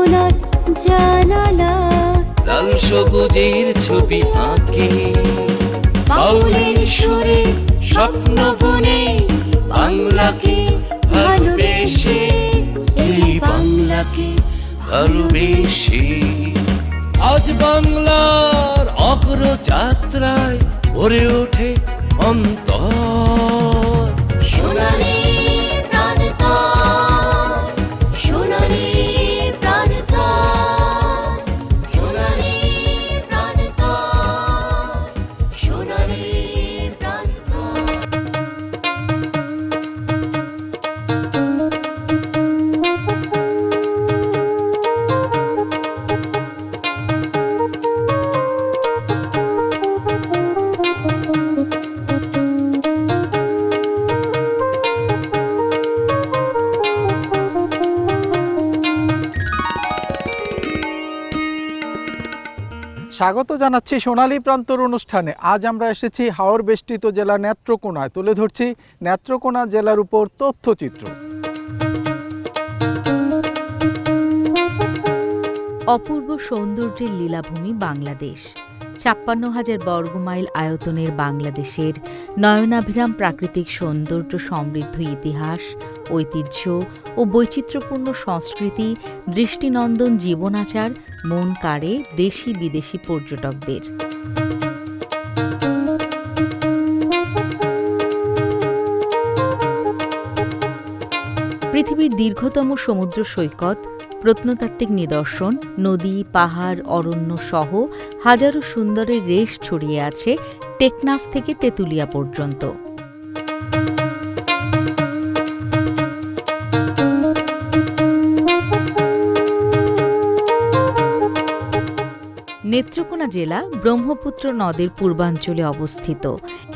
কল্পনার জানালা। লাল সবুজের ছবি আঁকে। বাউলের সুরে স্বপ্ন বুনে বাংলাকে ভালোবেসে। এই বাংলাকে ভালোবেসে। আজ বাংলার অগ্রযাত্রায় ভরে ওঠে অন্তর। স্বাগত জানাচ্ছি সোনালী প্রান্তর অনুষ্ঠানে। আজ আমরা এসেছি হাওর বেষ্টিত জেলা নেত্রকোনায়। তুলে ধরছি নেত্রকোনা জেলার উপর তথ্যচিত্র। অপূর্ব সৌন্দর্যের লীলাভূমি বাংলাদেশ। ছাপ্পান্ন হাজার বর্গমাইল আয়তনের বাংলাদেশের নয়নাভিরাম প্রাকৃতিক সৌন্দর্য সমৃদ্ধ ইতিহাস ঐতিহ্য ও বৈচিত্র্যপূর্ণ সংস্কৃতি, দৃষ্টিনন্দন জীবনাচার, মন কাড়ে দেশি বিদেশি পর্যটকদের। পৃথিবীর দীর্ঘতম সমুদ্র সৈকত, প্রত্নতাত্ত্বিক নিদর্শন, নদী, পাহাড়, অরণ্য সহ হাজারো সুন্দরের রেশ ছড়িয়ে আছে টেকনাফ থেকে তেঁতুলিয়া পর্যন্ত। নেত্রকোনা জেলা ব্রহ্মপুত্র নদের পূর্বাঞ্চলে অবস্থিত।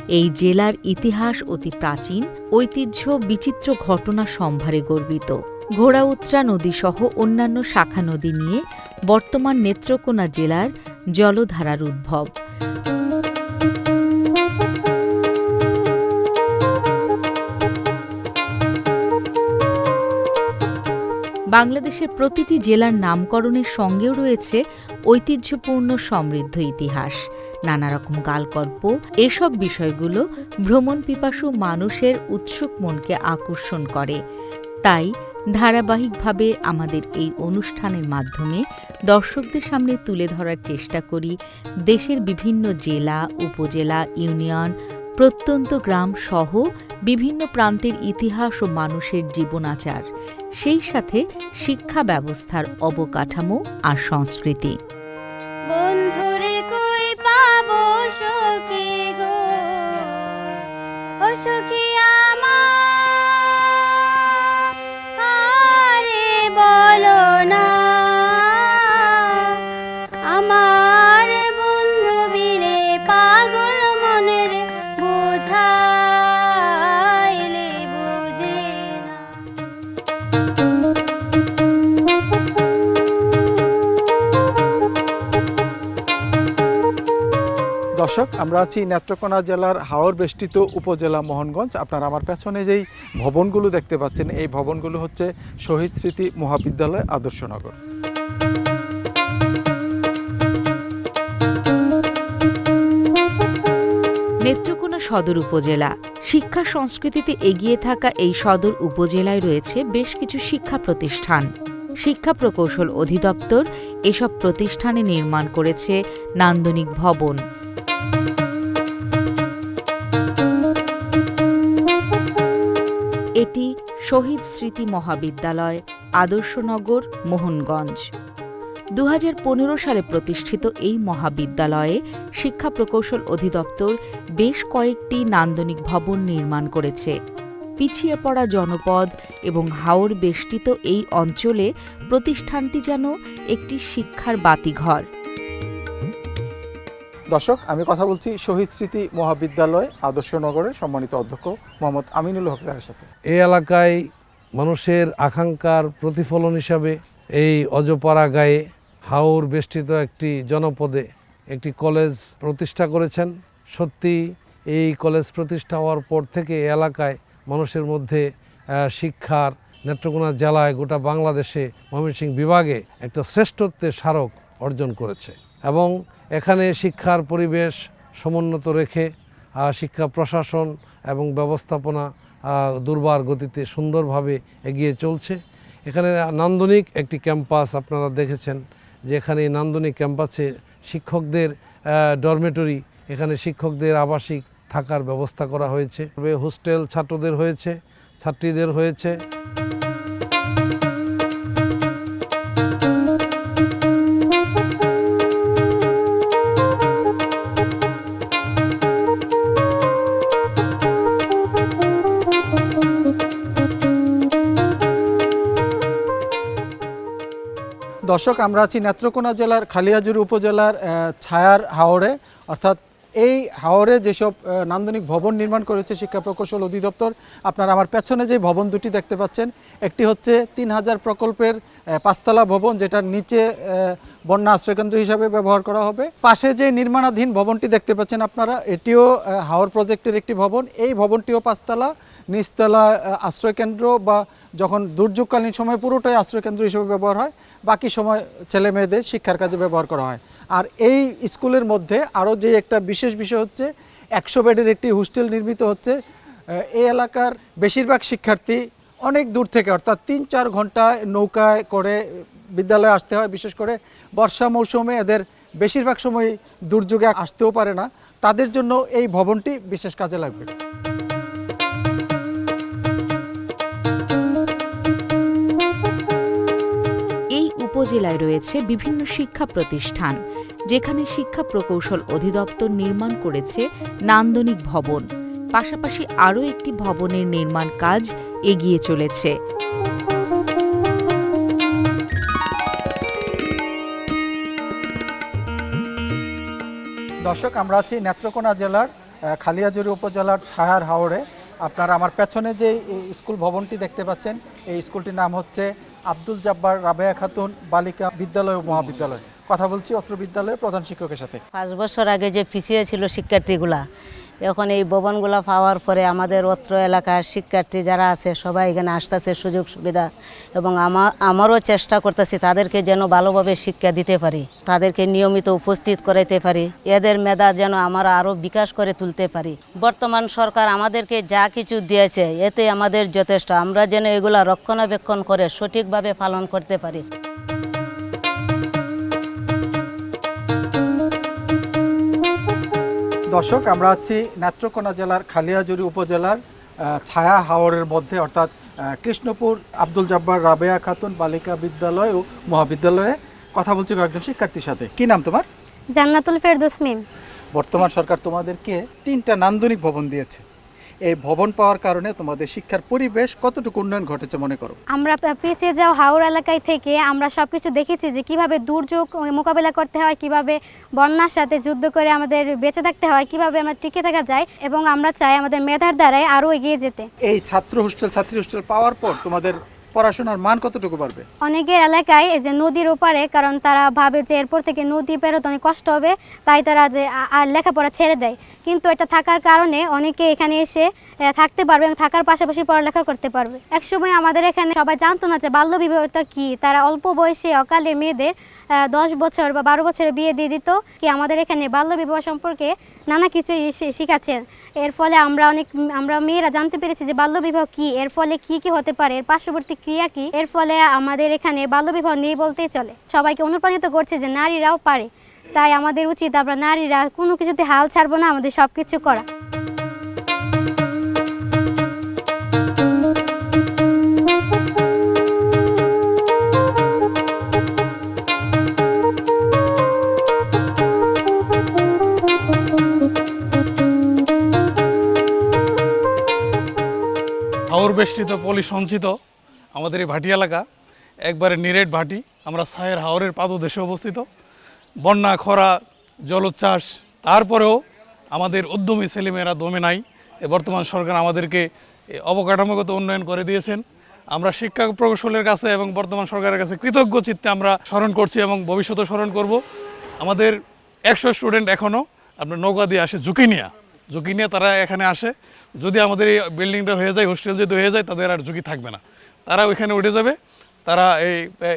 এই জেলার ইতিহাস অতি প্রাচীন, ঐতিহ্য বিচিত্র ঘটনা সম্ভারে গর্বিত। ঘোড়াউত্রা নদী সহ অন্যান্য শাখা নদী নিয়ে বর্তমান নেত্রকোনা জেলার জলধারার উদ্ভব। বাংলাদেশের প্রতিটি জেলার নামকরণের সঙ্গেও রয়েছে ঐতিহ্যপূর্ণ সমৃদ্ধ ইতিহাস নানা রকম গালগল্প এসব বিষয়গুলো ভ্রমণ পিপাসু মানুষের উৎসুক মনকে আকর্ষণ করে। তাই ধারাবাহিকভাবে আমাদের এই অনুষ্ঠানের মাধ্যমে দর্শকদের সামনে তুলে ধরার চেষ্টা করি দেশের বিভিন্ন জেলা, উপজেলা, ইউনিয়ন, প্রত্যন্ত গ্রাম সহ বিভিন্ন প্রান্তের ইতিহাস ও মানুষের জীবনাচার, সেই সাথে শিক্ষা ব্যবস্থার অবকাঠামো আর সংস্কৃতি। দর্শক, আমরা আছি নেত্রকোনা জেলার হাওর বেষ্টিত উপজেলা মোহনগঞ্জ। আপনারা আমার পেছনে যেই ভবনগুলো দেখতে পাচ্ছেন, এই ভবনগুলো হচ্ছে শহীদ স্মৃতি মহাবিদ্যালয় আদর্শনগর নেত্রকোনা সদর উপজেলা। শিক্ষা সংস্কৃতিতে এগিয়ে থাকা এই সদর উপজেলায় রয়েছে বেশ কিছু শিক্ষা প্রতিষ্ঠান। শিক্ষা প্রকৌশল অধিদপ্তর এসব প্রতিষ্ঠানে নির্মাণ করেছে নান্দনিক ভবন। শহীদ স্মৃতি মহাবিদ্যালয়, আদর্শনগর, মোহনগঞ্জ। দু হাজার পনেরো সালে প্রতিষ্ঠিত এই মহাবিদ্যালয়ে শিক্ষা প্রকৌশল অধিদপ্তর বেশ কয়েকটি নান্দনিক ভবন নির্মাণ করেছে। পিছিয়ে পড়া জনপদ এবং হাওর বেষ্টিত এই অঞ্চলে প্রতিষ্ঠানটি যেন একটি শিক্ষার বাতিঘর। দর্শক, আমি কথা বলছি শহীদ স্মৃতি মহাবিদ্যালয় আদর্শনগরের সম্মানিত অধ্যক্ষ মোহাম্মদ আমিনুল হক সাথে। এই এলাকায় মানুষের আকাঙ্ক্ষার প্রতিফলন হিসাবে এই অজপাড়া গায়ে হাওর বেষ্টিত একটি জনপদে একটি কলেজ প্রতিষ্ঠা করেছেন। সত্যি এই কলেজ প্রতিষ্ঠা হওয়ার পর থেকে এলাকায় মানুষের মধ্যে শিক্ষার নেত্রকোনা জেলায় গোটা বাংলাদেশে ময়মনসিংহ বিভাগে একটা শ্রেষ্ঠত্বের স্মারক অর্জন করেছে এবং এখানে শিক্ষার পরিবেশ সমুন্নত রেখে শিক্ষা প্রশাসন এবং ব্যবস্থাপনা দুর্বার গতিতে সুন্দরভাবে এগিয়ে চলছে। এখানে নান্দনিক একটি ক্যাম্পাস আপনারা দেখেছেন যে এখানে নান্দনিক ক্যাম্পাসে শিক্ষকদের ডরমেটরি, এখানে শিক্ষকদের আবাসিক থাকার ব্যবস্থা করা হয়েছে। হোস্টেল ছাত্রদের হয়েছে, ছাত্রীদের হয়েছে। দর্শক, আমরা আছি নেত্রকোনা জেলার খালিয়াজুর উপজেলার ছায়ার হাওড়ে। অর্থাৎ এই হাওড়ে যেসব নান্দনিক ভবন নির্মাণ করেছে শিক্ষা প্রকৌশল অধিদপ্তর, আপনারা আমার পেছনে যে ভবন দুটি দেখতে পাচ্ছেন, একটি হচ্ছে তিন হাজার প্রকল্পের পাঁচতলা ভবন, যেটার নিচে বন্যা আশ্রয়কেন্দ্র হিসাবে ব্যবহার করা হবে। পাশে যে নির্মাণাধীন ভবনটি দেখতে পাচ্ছেন আপনারা, এটিও হাওড় প্রজেক্টের একটি ভবন। এই ভবনটিও পাঁচতলা, নিচতলা আশ্রয়কেন্দ্র বা যখন দুর্যোগকালীন সময় পুরোটাই আশ্রয়কেন্দ্র হিসেবে ব্যবহার হয়, বাকি সময় ছেলে মেয়েদের শিক্ষার কাজে ব্যবহার করা হয়। আর এই স্কুলের মধ্যে আরও যে একটা বিশেষ বিষয় হচ্ছে, একশো বেডের একটি হোস্টেল নির্মিত হচ্ছে। এই এলাকার বেশিরভাগ শিক্ষার্থী অনেক দূর থেকে, অর্থাৎ তিন চার ঘন্টায় নৌকায় করে বিদ্যালয়ে আসতে হয়। বিশেষ করে বর্ষা মৌসুমে এদের বেশিরভাগ সময় দুর্যোগে আসতেও পারে না। তাদের জন্য এই ভবনটি বিশেষ কাজে লাগবে। উপজেলায় রয়েছে বিভিন্ন শিক্ষা প্রতিষ্ঠান, যেখানে শিক্ষা প্রকৌশল অধিদপ্তর নির্মাণ করেছে নান্দনিক ভবন। পাশাপাশি আরও একটি ভবনের নির্মাণ কাজ এগিয়ে চলেছে। দর্শক, আমরা আছি নেত্রকোনা জেলার খালিয়াজুরি উপজেলার ছায়ার হাওড়ে আপনারা আমার পেছনে যে স্কুল ভবনটি দেখতে পাচ্ছেন, এই স্কুলটির নাম হচ্ছে আব্দুল জাব্বার, রাবেয়া খাতুন, বালিকা বিদ্যালয় ও মহাবিদ্যালয়। কথা বলছি অত্র বিদ্যালয়ের প্রধান শিক্ষকের সাথে। পাঁচ বছর আগে যে পিছিয়ে ছিল শিক্ষার্থীগুলা এখন এই ভবনগুলো পাওয়ার পরে আমাদের অত্র এলাকার শিক্ষার্থী যারা আছে, সবাই এখানে আসতেছে সুযোগ সুবিধা এবং আমার আমারও চেষ্টা করতেছি তাদেরকে যেন ভালোভাবে শিক্ষা দিতে পারি, তাদেরকে নিয়মিত উপস্থিত করাইতে পারি, এদের মেধা যেন আমরা আরও বিকাশ করে তুলতে পারি। বর্তমান সরকার আমাদেরকে যা কিছু দিয়েছে, এতে আমাদের যথেষ্ট, আমরা যেন এগুলা রক্ষণাবেক্ষণ করে সঠিকভাবে পালন করতে পারি। দর্শক আমরা আছি নেত্রকোনা জেলার খালিয়াজুরি উপজেলার ছায়া হাওরের মধ্যে অর্থাৎ কৃষ্ণপুর আব্দুল জব্বার রাবেয়া খাতুন বালিকা বিদ্যালয় ও মহাবিদ্যালয়ে কথা বলছি কয়েকজন শিক্ষার্থীর সাথে। কি নাম তোমার? জান্নাতুল ফেরদৌস মিম। বর্তমান সরকার তোমাদেরকে তিনটা নান্দনিক ভবন দিয়েছে। এই ভবন পাওয়ার কারণে তোমাদের শিক্ষার পরিবেশ কতটুকু উন্নয়ন ঘটেছে মনে করো? আমরা পিছিয়ে যাওয়া হাওড় এলাকায় থেকে আমরা সব কিছু দেখেছি যে কীভাবে দুর্যোগ মোকাবেলা করতে হয় কীভাবে বন্যার সাথে যুদ্ধ করে আমাদের বেঁচে থাকতে হয় কীভাবে আমরা টিকে থাকা যায় এবং আমরা চাই আমাদের মেধার দ্বারাই আরও এগিয়ে যেতে। এই ছাত্র হোস্টেল ছাত্রী হোস্টেল পাওয়ার পর তোমাদের পড়াশোনার মান কতটুকু বাড়বে? অনেকের এলাকায় এই যে নদীর ওপারে কারণ তারা ভাবে যে এরপর থেকে নদী পেরোতে অনেক কষ্ট হবে তাই তারা যে আর লেখাপড়া ছেড়ে দেয়। কিন্তু এটা থাকার কারণে অনেকে এখানে এসে থাকতে পারবে এবং থাকার পাশাপাশি পড়ালেখা করতে পারবে। একসময় আমাদের এখানে সবাই জানতো না যে বাল্য বিবাহটা কি। তারা অল্প বয়সে অকালে মেয়েদের দশ বছর বা বারো বছরে বিয়ে দিয়ে দিত কি আমাদের এখানে বাল্য বিবাহ সম্পর্কে নানা কিছু শিখাচ্ছেন। এর ফলে আমরা অনেক, আমরা মেয়েরা জানতে পেরেছি যে বাল্য বিবাহ কী, এর ফলে কি কি হতে পারে, এর পার্শ্ববর্তী ক্রিয়া কী। এর ফলে আমাদের এখানে বাল্য বিবাহ নেই বলতেই চলে। সবাইকে অনুপ্রাণিত করছে যে নারীরাও পারে। তাই আমাদের উচিত আমরা নারীরা কোনো কিছুতে হাল ছাড়বো না, আমাদের সব কিছু করা। বেষ্টিত পলি সঞ্চিত আমাদের এই ভাটি এলাকা, একবারে নিরেট ভাটি, আমরা সাহের হাওরের পাদদেশে অবস্থিত। বন্যা, খরা, জলোচ্ছ্বাস, তারপরেও আমাদের উদ্যমী ছেলেমেয়েরা দমে নাই। বর্তমান সরকার আমাদেরকে অবকাঠামোগত উন্নয়ন করে দিয়েছেন। আমরা শিক্ষা প্রকৌশলের কাছে এবং বর্তমান সরকারের কাছে কৃতজ্ঞ চিত্তে আমরা স্মরণ করছি এবং ভবিষ্যতে স্মরণ করব। আমাদের একশো স্টুডেন্ট এখনও আপনার নৌকা দিয়ে আসে ঝুঁকি নিয়ে ঝুঁকি নিয়ে তারা এখানে আসে। যদি আমাদের এই বিল্ডিংটা হয়ে যায়, হোস্টেল যদি হয়ে যায়, তাদের আর ঝুঁকি থাকবে না। তারা ওইখানে উঠে যাবে। তারা এই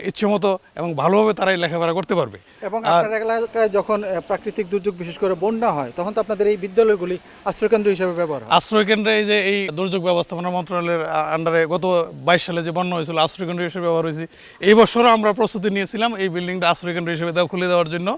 ইচ্ছে মতো এবং ভালোভাবে তারা এই লেখাপড়া করতে পারবে। এবং আপনার এলাকায় যখন প্রাকৃতিক দুর্যোগ বিশেষ করে বন্যা হয় তখন তো আপনাদের এই বিদ্যালয়গুলি আশ্রয়কেন্দ্র হিসেবে ব্যবহার হয়। আশ্রয় কেন্দ্রে এই যে এই দুর্যোগ ব্যবস্থাপনা মন্ত্রণালয়ের আন্ডারে গত বাইশ সালে যে বন্যা হয়েছিল আশ্রয় কেন্দ্র হিসেবে ব্যবহার হয়েছে। এই বছরও আমরা প্রস্তুতি নিয়েছিলাম এই বিল্ডিংটা আশ্রয় কেন্দ্র হিসেবে দেওয়া খুলে দেওয়ার জন্য।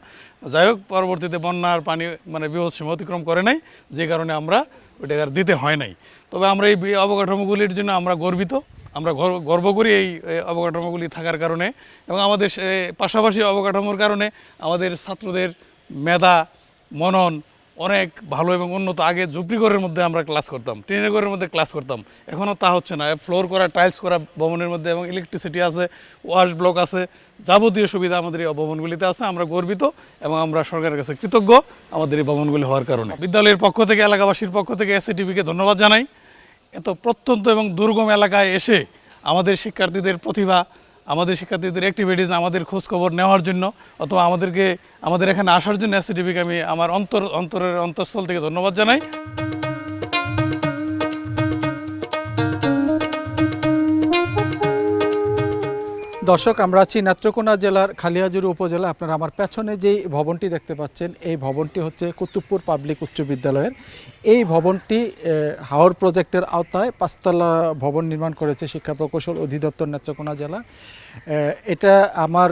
যাই হোক পরবর্তীতে বন্যার পানি মানে বিপদ সীমা অতিক্রম করে নাই যে কারণে আমরা ওইটা দিতে হয় নাই। তবে আমরা এই অবকাঠামোগুলির জন্য আমরা গর্বিত। আমরা গর্ব- করি এই অবকাঠামোগুলি থাকার কারণে এবং আমাদের পাশাপাশি অবকাঠামোর কারণে আমাদের ছাত্রদের মেধা, মনন অনেক ভালো এবং উন্নত। আগে ঝুপড়িঘরের মধ্যে আমরা ক্লাস করতাম, টিনের ঘরের মধ্যে ক্লাস করতাম। এখনও তা হচ্ছে না। ফ্লোর করা, টাইলস করা ভবনের মধ্যে এবং ইলেকট্রিসিটি আছে, ওয়াশ ব্লক আছে, যাবতীয় সুবিধা আমাদের এই ভবনগুলিতে আছে। আমরা গর্বিত এবং আমরা সরকারের কাছে কৃতজ্ঞ আমাদের এই ভবনগুলি হওয়ার কারণে। বিদ্যালয়ের পক্ষ থেকে, এলাকাবাসীর পক্ষ থেকে এসএটিভিকে ধন্যবাদ জানাই। এত প্রত্যন্ত এবং দুর্গম এলাকায় এসে আমাদের শিক্ষার্থীদের প্রতিভা, আমাদের শিক্ষার্থীদের অ্যাক্টিভিটিস আমাদের খোঁজখবর নেওয়ার জন্য অথবা আমাদেরকে, আমাদের এখানে আসার জন্য এসটিভিকে আমি আমার অন্তর, অন্তরের অন্তঃস্থল থেকে ধন্যবাদ জানাই। দর্শক আমরা আছি নেত্রকোনা জেলার খালিয়াজুরি উপজেলা। আপনারা আমার পেছনে যেই ভবনটি দেখতে পাচ্ছেন এই ভবনটি হচ্ছে কুতুবপুর পাবলিক উচ্চ বিদ্যালয়ের। এই ভবনটি হাওর প্রজেক্টের আওতায় পাঁচতলা ভবন নির্মাণ করেছে শিক্ষা প্রকৌশল অধিদপ্তর নেত্রকোনা জেলা। এটা আমার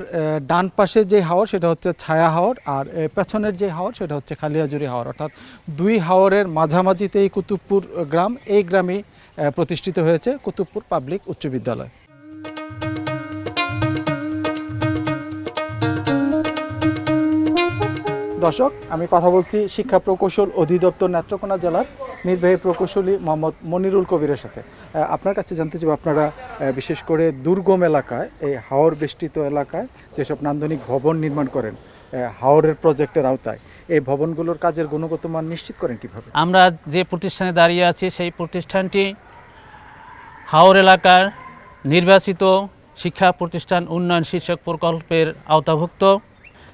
ডান পাশে যে হাওর সেটা হচ্ছে ছায়া হাওর আর পেছনের যে হাওর সেটা হচ্ছে খালিয়াজুরি হাওর। অর্থাৎ দুই হাওরের মাঝামাঝিতে এই কুতুবপুর গ্রাম এই গ্রামেই আহ, প্রতিষ্ঠিত হয়েছে কুতুবপুর পাবলিক উচ্চ বিদ্যালয়। দর্শক আমি কথা বলছি শিক্ষা প্রকৌশল অধিদপ্তর নেত্রকোনা জেলার নির্বাহী প্রকৌশলী মোহাম্মদ মনিরুল কবিরের সাথে। আপনার কাছে জানতে চাইব, আপনারা বিশেষ করে দুর্গম এলাকায়, এই হাওর বেষ্টিত এলাকায় যেসব নান্দনিক ভবন নির্মাণ করেন হাওরের প্রজেক্টের আওতায়, এই ভবনগুলোর কাজের গুণগত মান নিশ্চিত করেন কীভাবে? আমরা যে প্রতিষ্ঠানে দাঁড়িয়ে আছি, সেই প্রতিষ্ঠানটি হাওর এলাকার নির্বাচিত শিক্ষা প্রতিষ্ঠান উন্নয়ন শীর্ষক প্রকল্পের আওতাভুক্ত।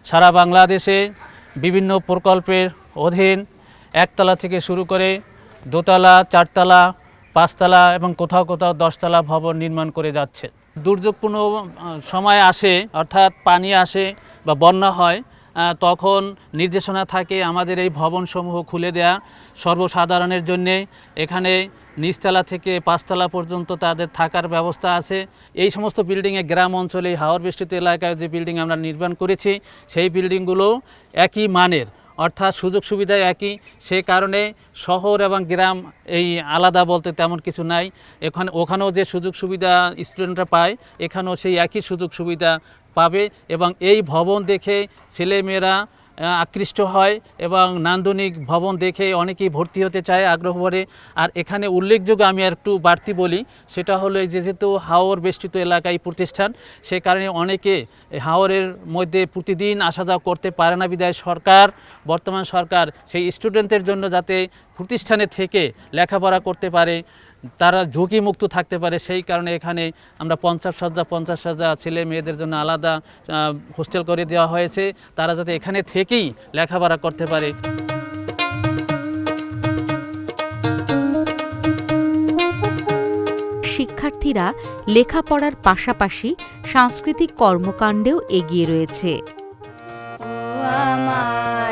সারা বাংলাদেশে বিভিন্ন প্রকল্পের অধীন একতলা থেকে শুরু করে দোতলা, চারতলা, পাঁচতলা এবং কোথাও কোথাও দশতলা ভবন নির্মাণ করে যাচ্ছে। দুর্যোগপূর্ণ সময় আসে, অর্থাৎ পানি আসে বা বন্যা হয় তখন নির্দেশনা থাকে আমাদের এই ভবনসমূহ খুলে দেয়া সর্বসাধারণের জন্যে। এখানে নিচতলা থেকে পাঁচতলা পর্যন্ত তাদের থাকার ব্যবস্থা আছে। এই সমস্ত বিল্ডিংয়ে গ্রাম অঞ্চলে হাওর বেষ্টিত এলাকায় যে বিল্ডিং আমরা নির্মাণ করেছি, সেই বিল্ডিংগুলো একই মানের, অর্থাৎ সুযোগ সুবিধা একই। সে কারণে শহর এবং গ্রাম এই আলাদা বলতে তেমন কিছু নাই। এখানে, ওখানেও যে সুযোগ সুবিধা স্টুডেন্টরা পায়, এখানেও সেই একই সুযোগ সুবিধা পাবে এবং এই ভবন দেখে ছেলেমেয়েরা আকৃষ্ট হয় এবং নান্দনিক ভবন দেখে অনেকেই ভর্তি হতে চায় আগ্রহ ভরে। আর এখানে উল্লেখযোগ্য আমি আর একটু বাড়তি বলি, সেটা হলো এই যেহেতু হাওর বেষ্টিত এলাকায় প্রতিষ্ঠান, সে কারণে অনেকে হাওরের মধ্যে প্রতিদিন আসা যাওয়া করতে পারে না। বিদায় সরকার, বর্তমান সরকার সেই স্টুডেন্টদের জন্য যাতে প্রতিষ্ঠানে থেকে লেখাপড়া করতে পারে। তারা ঝুঁকিমুক্ত থাকতে পারে। সেই কারণে এখানে আমরা পঞ্চাশ সজ্জা পঞ্চাশ সজ্জা ছেলে মেয়েদের জন্য আলাদা হোস্টেল করে দেওয়া হয়েছে। তারা যাতে এখানে থেকেই লেখাপড়া করতে পারে। শিক্ষার্থীরা লেখাপড়ার পাশাপাশি সাংস্কৃতিক কর্মকাণ্ডেও এগিয়ে রয়েছে। আমার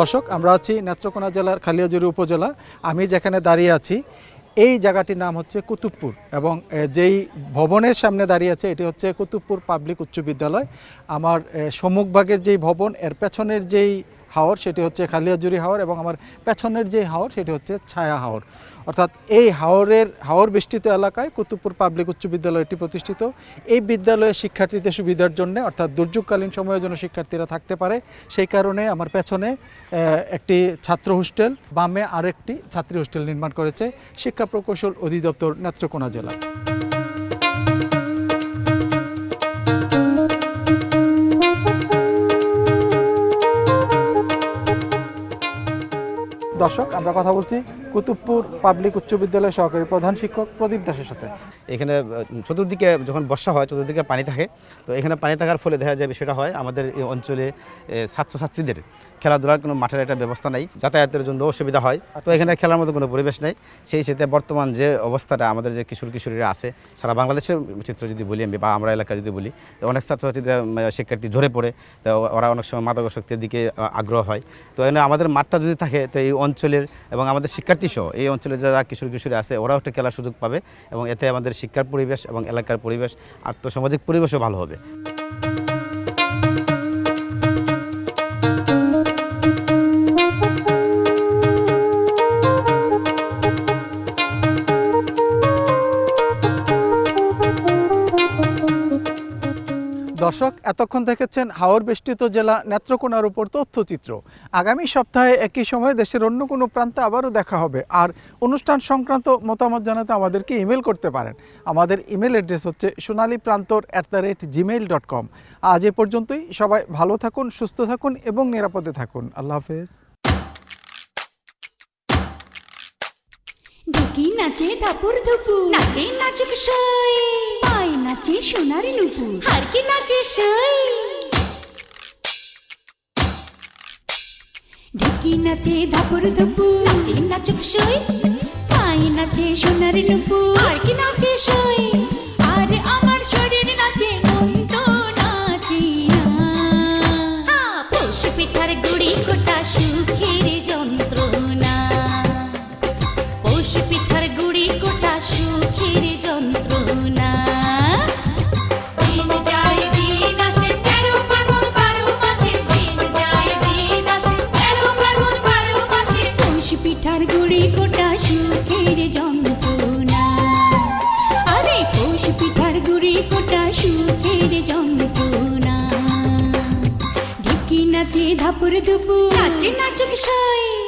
দর্শক, আমরা আছি নেত্রকোনা জেলার খালিয়াজুরি উপজেলা। আমি যেখানে দাঁড়িয়ে আছি, এই জায়গাটির নাম হচ্ছে কুতুবপুর এবং যেই ভবনের সামনে দাঁড়িয়ে আছে, এটি হচ্ছে কুতুবপুর পাবলিক উচ্চ বিদ্যালয়। আমার সম্মুখভাগের যেই ভবন, এর পেছনের যেই হাওর, সেটি হচ্ছে খালিয়াজুরি হাওর এবং আমার পেছনের যে হাওর, সেটি হচ্ছে ছায়া হাওর। অর্থাৎ এই হাওরের, হাওর বেষ্টিত এলাকায় কুতুবপুর পাবলিক উচ্চ বিদ্যালয়টি প্রতিষ্ঠিত। এই বিদ্যালয়ে শিক্ষার্থীদের সুবিধার জন্য, অর্থাৎ দুর্যোগকালীন সময়ে যেন শিক্ষার্থীরা থাকতে পারে। সেই কারণে আমার পেছনে একটি ছাত্র হোস্টেল, বামে আরেকটি ছাত্রী হোস্টেল নির্মাণ করেছে শিক্ষা প্রকৌশল অধিদপ্তর নেত্রকোনা জেলা দর্শক আমরা কথা বলছি কুতুবপুর পাবলিক উচ্চ বিদ্যালয়ের সহকারী প্রধান শিক্ষক প্রদীপ দাসের সাথে। এখানে চতুর্দিকে যখন বর্ষা হয়, চতুর্দিকে পানি থাকে। তো এখানে পানি থাকার ফলে দেখা যায় বিষয়টা হয়, আমাদের এই অঞ্চলে ছাত্রছাত্রীদের খেলাধুলার কোনো মাঠের একটা ব্যবস্থা নাই, যাতায়াতের জন্য অসুবিধা হয়। তো এখানে খেলার মতো কোনো পরিবেশ নেই। সেই সাথে বর্তমান যে অবস্থাটা আমাদের যে কিশোর কিশোরীরা আছে, সারা বাংলাদেশের চিত্র যদি বলি আমি, বা আমরা এলাকা যদি বলি অনেক ছাত্রছাত্রীদের শিক্ষার্থী ঝরে পড়ে, তো ওরা অনেক সময় মাদকাসক্তির দিকে আগ্রহ হয়। তো এখানে আমাদের মাঠটা যদি থাকে, তো এই অঞ্চলের এবং আমাদের শিক্ষার্থী সহ এই অঞ্চলে যারা কিশোর কিশোরী আছে, ওরাও একটা খেলার সুযোগ পাবে এবং এতে আমাদের শিক্ষার পরিবেশ এবং এলাকার পরিবেশ আর্থসামাজিক পরিবেশও ভালো হবে। এতক্ষণ দেখেছেন হাওর বেষ্টিত জেলা নেত্রকোনার উপর তথ্যচিত্র। আগামী সপ্তাহে একই সময়ে দেশের অন্য কোনো প্রান্তে আবারও দেখা হবে। আর অনুষ্ঠান সংক্রান্ত মতামত জানাতে আমাদেরকে ইমেল করতে পারেন। আমাদের ইমেল অ্যাড্রেস হচ্ছে Sonali Prantar at the rate Gmail dot com আজ এ পর্যন্তই। সবাই ভালো থাকুন, সুস্থ থাকুন এবং নিরাপদে থাকুন। আল্লাহ হাফেজ। নাচে ধাপুর ধুপু। নাচে নাচুক সই। পাই নাচে সোনার নুপু। হারকি নাচে সই। ঢুকি নাচে ধাপুর ধুপু। নাচে নাচুক সই। পাই নাচে সোনার নুপু। হারকি নাচে সই। আর আমার শরীর নাচে মন তো নাচি না। পৌষ পিঠার গুড়ি কোটা সুখের ধাপুর দুপু নাচে নাচুক সই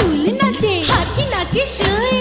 চুল নাচে হাতি নাচে সই